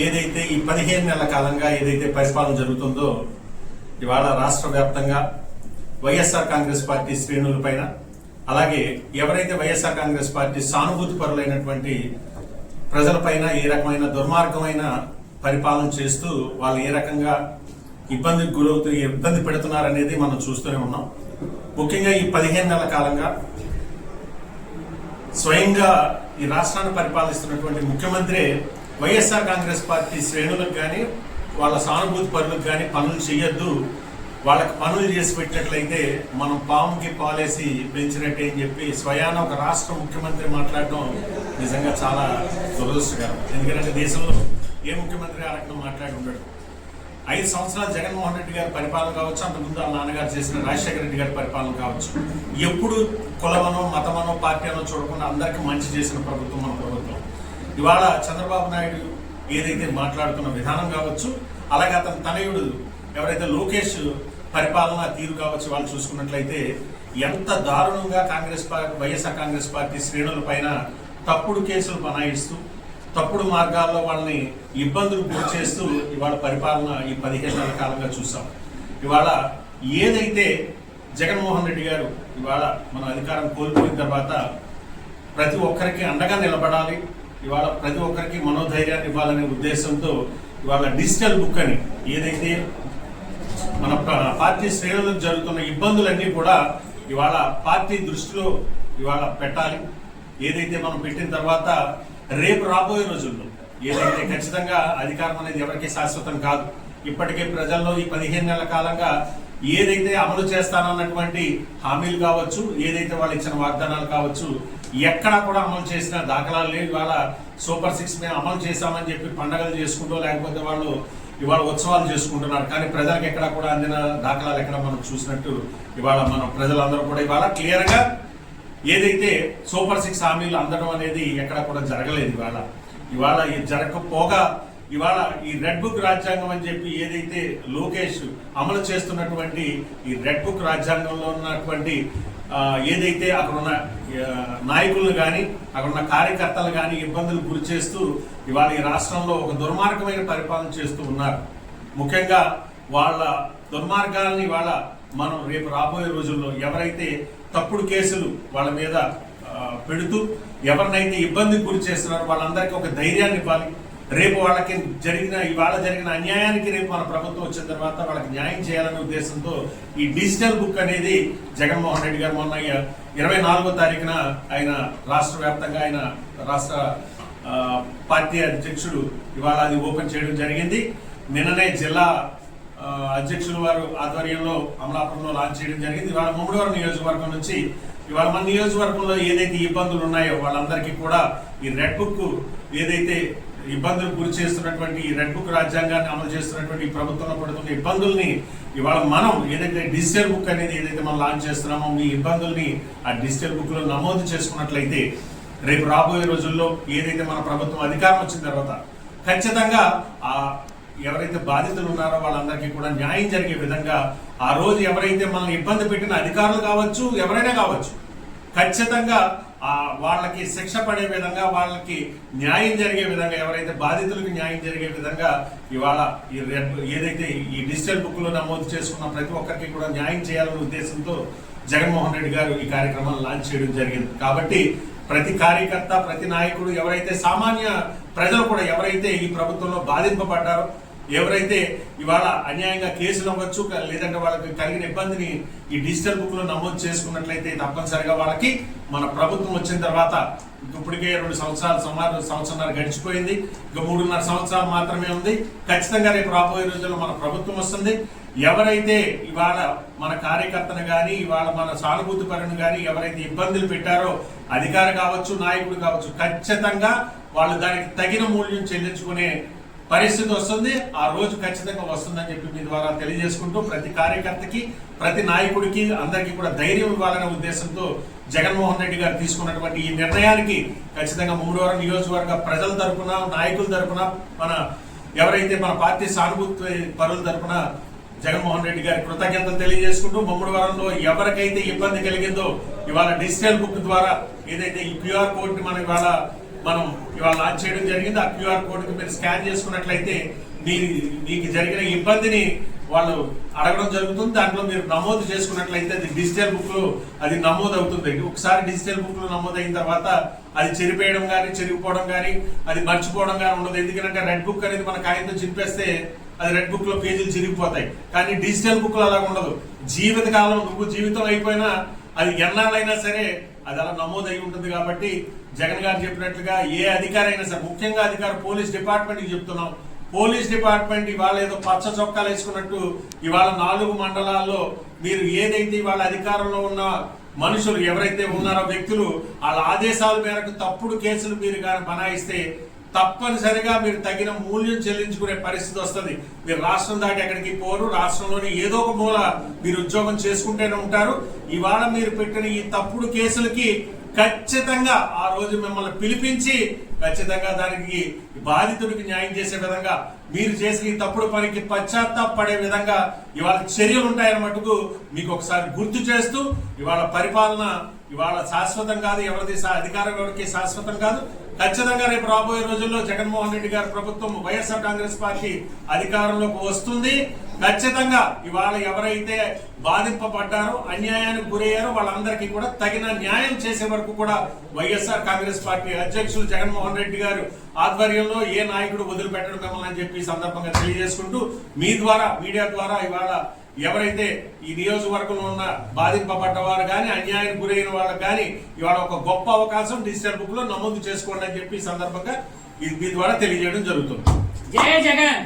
ఏదైతే ఈ పదిహేను నెలల కాలంగా ఏదైతే పరిపాలన జరుగుతుందో ఇవాళ రాష్ట్ర వ్యాప్తంగా వైఎస్ఆర్ కాంగ్రెస్ పార్టీ శ్రేణులపైన అలాగే ఎవరైతే వైఎస్ఆర్ కాంగ్రెస్ పార్టీ సానుభూతి పరులైనటువంటి ప్రజలపైన ఏ రకమైన దుర్మార్గమైన పరిపాలన చేస్తూ వాళ్ళు ఏ రకంగా ఇబ్బందికి గురవుతూ ఇబ్బంది పెడుతున్నారనేది మనం చూస్తూనే ఉన్నాం. ముఖ్యంగా ఈ పదిహేను నెలల కాలంగా స్వయంగా ఈ రాష్ట్రాన్ని పరిపాలిస్తున్నటువంటి ముఖ్యమంత్రి వైఎస్ఆర్ కాంగ్రెస్ పార్టీ శ్రేణులకు కానీ వాళ్ళ సానుభూతి పనులకు కానీ పనులు చేయొద్దు వాళ్ళకి పనులు చేసి పెట్టినట్లయితే మనం పాముకి పాలేసి పెంచినట్టే అని చెప్పి స్వయాన ఒక రాష్ట్ర ముఖ్యమంత్రి మాట్లాడడం నిజంగా చాలా దురదృష్టకరం. ఎందుకంటే దేశంలో ఏ ముఖ్యమంత్రి ఆ రకంగా మాట్లాడి ఉండడు. ఐదు సంవత్సరాలు జగన్మోహన్ రెడ్డి గారి పరిపాలన కావచ్చు అంతకుముందు వాళ్ళ నాన్నగారు చేసిన రాజశేఖర రెడ్డి గారి పరిపాలన కావచ్చు. ఎప్పుడు కులమనో మతమనో పార్టీ అనో చూడకుండా అందరికీ మంచి చేసిన ప్రభుత్వం మన ప్రభుత్వం. ఇవాళ చంద్రబాబు నాయుడు ఏదైతే మాట్లాడుతున్న విధానం కావచ్చు అలాగే అతని తనయుడు ఎవరైతే లోకేష్ పరిపాలన తీరు కావచ్చు వాళ్ళు చూసుకున్నట్లయితే ఎంత దారుణంగా Congress party YSR Congress party శ్రేణుల పైన తప్పుడు కేసులు బనాయిస్తూ తప్పుడు మార్గాల్లో వాళ్ళని ఇబ్బందులు గురి చేస్తూ ఇవాళ పరిపాలన ఈ పదిహేను నెలల కాలంగా చూసాం. ఇవాళ ఏదైతే జగన్మోహన్ రెడ్డి గారు ఇవాళ మన అధికారం కోల్పోయిన తర్వాత ప్రతి ఒక్కరికి అండగా నిలబడాలి ఇవాళ ప్రతి ఒక్కరికి మనోధైర్యాన్ని ఇవ్వాలనే ఉద్దేశంతో ఇవాళ డిజిటల్ బుక్ అని ఏదైతే మన ప- పార్టీ శ్రేణులకు జరుగుతున్న ఇబ్బందులన్నీ కూడా ఇవాళ పార్టీ దృష్టిలో ఇవాళ పెట్టాలి. ఏదైతే మనం పెట్టిన తర్వాత రేపు రాబోయే రోజుల్లో ఏదైతే ఖచ్చితంగా అధికారం అనేది ఎవరికి శాశ్వతం కాదు ఇప్పటికే ప్రజల్లో ఈ పదిహేను నెలల కాలంగా ఏదైతే అమలు చేస్తానన్నటువంటి హామీలు కావచ్చు ఏదైతే వాళ్ళు ఇచ్చిన వాగ్దానాలు కావచ్చు ఎక్కడా కూడా అమలు చేసిన దాఖలాలు లేవు. ఇవాళ సూపర్ సిక్స్ మేము అమలు చేశామని చెప్పి పండగలు చేసుకుంటూ లేకపోతే వాళ్ళు ఇవాళ ఉత్సవాలు చేసుకుంటున్నారు. కానీ ప్రజలకు ఎక్కడ కూడా అందిన దాఖలాలు ఎక్కడ మనం చూసినట్టు ఇవాళ మనం ప్రజలందరూ కూడా ఇవాళ క్లియర్గా ఏదైతే సూపర్ సిక్స్ హామీలు అందడం అనేది ఎక్కడ కూడా జరగలేదు ఇవాళ. ఇవాళ ఇది జరగకపోగా ఇవాళ ఈ రెడ్ బుక్ రాజ్యాంగం అని చెప్పి ఏదైతే లోకేష్ అమలు చేస్తున్నటువంటి ఈ రెడ్ బుక్ రాజ్యాంగంలో ఉన్నటువంటి ఏదైతే అక్కడ ఉన్న నాయకులను కానీ అక్కడ ఉన్న కార్యకర్తలు కానీ ఇబ్బందులు గురి చేస్తూ ఇవాళ ఈ రాష్ట్రంలో ఒక దుర్మార్గమైన పరిపాలన చేస్తూ ఉన్నారు. ముఖ్యంగా వాళ్ళ దుర్మార్గాలని వాళ్ళ మనం రేపు రాబోయే రోజుల్లో ఎవరైతే తప్పుడు కేసులు వాళ్ళ మీద పెడుతూ ఎవరినైతే ఇబ్బందికి గురి చేస్తున్నారో వాళ్ళందరికీ ఒక ధైర్యాన్ని ఇవ్వాలి. రేపు వాళ్ళకి జరిగిన ఇవాళ జరిగిన అన్యాయానికి రేపు మన ప్రభుత్వం వచ్చిన తర్వాత వాళ్ళకి న్యాయం చేయాలనే ఉద్దేశంతో ఈ డిజిటల్ బుక్ అనేది జగన్మోహన్ రెడ్డి గారు మొన్న ఇరవై నాలుగో తారీఖున ఆయన రాష్ట్ర వ్యాప్తంగా ఆయన రాష్ట్ర పార్టీ అధ్యక్షుడు ఇవాళ అది ఓపెన్ చేయడం జరిగింది. నిన్ననే జిల్లా అధ్యక్షుల వారు ఆధ్వర్యంలో అమలాపురంలో లాంచ్ చేయడం జరిగింది. ఇవాళ ముమ్మడివారం నియోజకవర్గం నుంచి ఇవాళ మన నియోజకవర్గంలో ఏదైతే ఇబ్బందులు ఉన్నాయో వాళ్ళందరికీ కూడా ఈ రెడ్ బుక్ ఏదైతే ఇబ్బందులు గురి చేస్తున్నటువంటి ఈ రెడ్ బుక్ రాజ్యాంగాన్ని అమలు చేస్తున్నటువంటి ప్రభుత్వంలో పడుతున్న ఇబ్బందుల్ని ఇవాళ మనం ఏదైతే డిజిటల్ బుక్ అనేది ఏదైతే మనం లాంచ్ చేస్తున్నామో మీ ఇబ్బందుల్ని ఆ డిజిటల్ బుక్లో నమోదు చేసుకున్నట్లయితే రేపు రాబోయే రోజుల్లో ఏదైతే మన ప్రభుత్వం అధికారం వచ్చిన తర్వాత ఖచ్చితంగా ఆ ఎవరైతే బాధితులు ఉన్నారో వాళ్ళందరికీ కూడా న్యాయం జరిగే విధంగా ఆ రోజు ఎవరైతే మనల్ని ఇబ్బంది పెట్టిన అధికారులు కావచ్చు ఎవరైనా కావచ్చు ఖచ్చితంగా వాళ్ళకి శిక్ష పడే విధంగా వాళ్ళకి న్యాయం జరిగే విధంగా ఎవరైతే బాధితులకు న్యాయం జరిగే విధంగా ఇవాళ ఈ ఏదైతే ఈ డిజిటల్ బుక్లో నమోదు చేసుకున్న ప్రతి ఒక్కరికి కూడా న్యాయం చేయాలనే ఉద్దేశంతో జగన్మోహన్ రెడ్డి గారు ఈ కార్యక్రమాన్ని లాంచ్ చేయడం జరిగింది. కాబట్టి ప్రతి కార్యకర్త ప్రతి నాయకుడు ఎవరైతే సామాన్య ప్రజలు కూడా ఎవరైతే ఈ ప్రభుత్వంలో బాధింపబడ్డారో ఎవరైతే ఇవాళ అన్యాయంగా కేసులు అవ్వచ్చు లేదంటే వాళ్ళకి కలిగిన ఇబ్బందిని ఈ డిజిటల్ బుక్లో నమోదు చేసుకున్నట్లయితే తప్పనిసరిగా వాళ్ళకి మన ప్రభుత్వం వచ్చిన తర్వాత ఇప్పటికే రెండు సంవత్సరాలు సుమారు సంవత్సరాలు గడిచిపోయింది. ఇక మూడున్నర సంవత్సరాలు మాత్రమే ఉంది. ఖచ్చితంగా రేపు రాబోయే రోజుల్లో మన ప్రభుత్వం వస్తుంది. ఎవరైతే ఇవాళ మన కార్యకర్తను కానీ ఇవాళ మన సానుభూతి పరుని కానీ ఎవరైతే ఇబ్బందులు పెట్టారో అధికారి కావచ్చు నాయకుడు కావచ్చు ఖచ్చితంగా వాళ్ళు దానికి తగిన మూల్యం చెల్లించుకునే పరిస్థితి వస్తుంది. ఆ రోజు ఖచ్చితంగా వస్తుందని చెప్పి మీ ద్వారా తెలియజేసుకుంటూ ప్రతి కార్యకర్తకి ప్రతి నాయకుడికి అందరికీ కూడా ధైర్యం ఇవ్వాలనే ఉద్దేశంతో జగన్మోహన్ రెడ్డి గారు తీసుకున్నటువంటి ఈ నిర్ణయానికి ఖచ్చితంగా మూడవరం నియోజకవర్గ ప్రజల తరపున నాయకుల తరపున మన ఎవరైతే మన పార్టీ సానుభూతి పరుల తరపున జగన్మోహన్ రెడ్డి గారి కృతజ్ఞతలు తెలియజేసుకుంటూ ముమ్మడివరంలో ఎవరికైతే ఇబ్బంది కలిగిందో ఇవాళ డిజిటల్ బుక్ ద్వారా ఏదైతే ఈ క్యూఆర్ కోడ్ మనం ఇవాళ మనం ఇవాళ లాంచ్ చేయడం జరిగింది. ఆ క్యూఆర్ కోడ్ మీరు స్కాన్ చేసుకున్నట్లయితే మీ మీకు జరిగిన ఇబ్బందిని వాళ్ళు అడగడం జరుగుతుంది. దాంట్లో మీరు నమోదు చేసుకున్నట్లయితే అది డిజిటల్ బుక్లో అది నమోదు అవుతుంది ఒకసారి డిజిటల్ బుక్ నమోదైన నమోదు అయిన తర్వాత అది చెరిపేయడం కానీ చెరిగిపోవడం కానీ అది మర్చిపోవడం కానీ ఉండదు. ఎందుకంటే రెడ్ బుక్ అనేది మన కాగితం చింపేస్తే అది రెడ్ బుక్లో పేజీలు చిరిగిపోతాయి. కానీ డిజిటల్ బుక్లో అలా ఉండదు. జీవిత కాలం నువ్వు జీవితం అయిపోయినా అది ఎన్నాళ్ళైనా సరే అది అలా నమోదు అయి ఉంటుంది కాబట్టి జగన్ గారు చెప్పినట్లుగా ఏ అధికారైనా సరే ముఖ్యంగా అధికారి పోలీస్ డిపార్ట్మెంట్కి చెప్తున్నాం. పోలీస్ డిపార్ట్మెంట్ ఇవాళ ఏదో పచ్చ చొక్కాలు వేసుకున్నట్టు ఇవాళ నాలుగు మండలాల్లో మీరు ఏదైతే ఇవాళ అధికారంలో ఉన్న మనుషులు ఎవరైతే ఉన్నారో వ్యక్తులు వాళ్ళ ఆదేశాల మేరకు తప్పుడు కేసులు మీరు కానీ బనాయిస్తే తప్పనిసరిగా మీరు తగిన మూల్యం చెల్లించుకునే పరిస్థితి వస్తుంది. మీరు రాష్ట్రం దాటి ఎక్కడికి పోరు. రాష్ట్రంలోని ఏదో ఒక మూల మీరు ఉద్యోగం చేసుకుంటూనే ఉంటారు. ఇవాళ మీరు పెట్టిన ఈ తప్పుడు కేసులకి ఖచ్చితంగా రోజు మిమ్మల్ని పిలిపించి ఖచ్చితంగా దానికి బాధితుడికి న్యాయం చేసే విధంగా మీరు చేసిన ఈ తప్పుడు పనికి పశ్చాత్తాపడే విధంగా ఇవాళ చర్యలు ఉంటాయన్న మటుకు మీకు ఒకసారి గుర్తు చేస్తూ ఇవాళ పరిపాలన ఇవాళ శాశ్వతం కాదు ఎవరిది శా- అధికారం ఎవరికి శాశ్వతం కాదు. ఖచ్చితంగా రేపు రాబోయే రోజుల్లో జగన్మోహన్ రెడ్డి గారి ప్రభుత్వం వైఎస్ఆర్ కాంగ్రెస్ పార్టీ అధికారంలోకి వస్తుంది. ఖచ్చితంగా ఇవాళ ఎవరైతే బాధింపబడ్డారో అన్యాయానికి గురయ్యారో వాళ్ళందరికీ కూడా తగిన న్యాయం చేసే వరకు కూడా వైఎస్ఆర్ కాంగ్రెస్ పార్టీ అధ్యక్షులు జగన్మోహన్ రెడ్డి గారు ఆధ్వర్యంలో ఏ నాయకుడు వదిలిపెట్టడం మిమ్మల్ని అని చెప్పి సందర్భంగా తెలియజేసుకుంటూ మీ ద్వారా మీడియా ద్వారా ఇవాళ ఎవరైతే ఈ నియోజకవర్గంలో ఉన్న బాధింపబడ్డ వారు కానీ అన్యాయం గురైన వాళ్ళకి కానీ ఇవాళ ఒక గొప్ప అవకాశం డిజిటల్ బుక్లో నమోదు చేసుకోండి అని చెప్పి సందర్భంగా ఇది మీ ద్వారా తెలియజేయడం జరుగుతుంది. జై జగన్!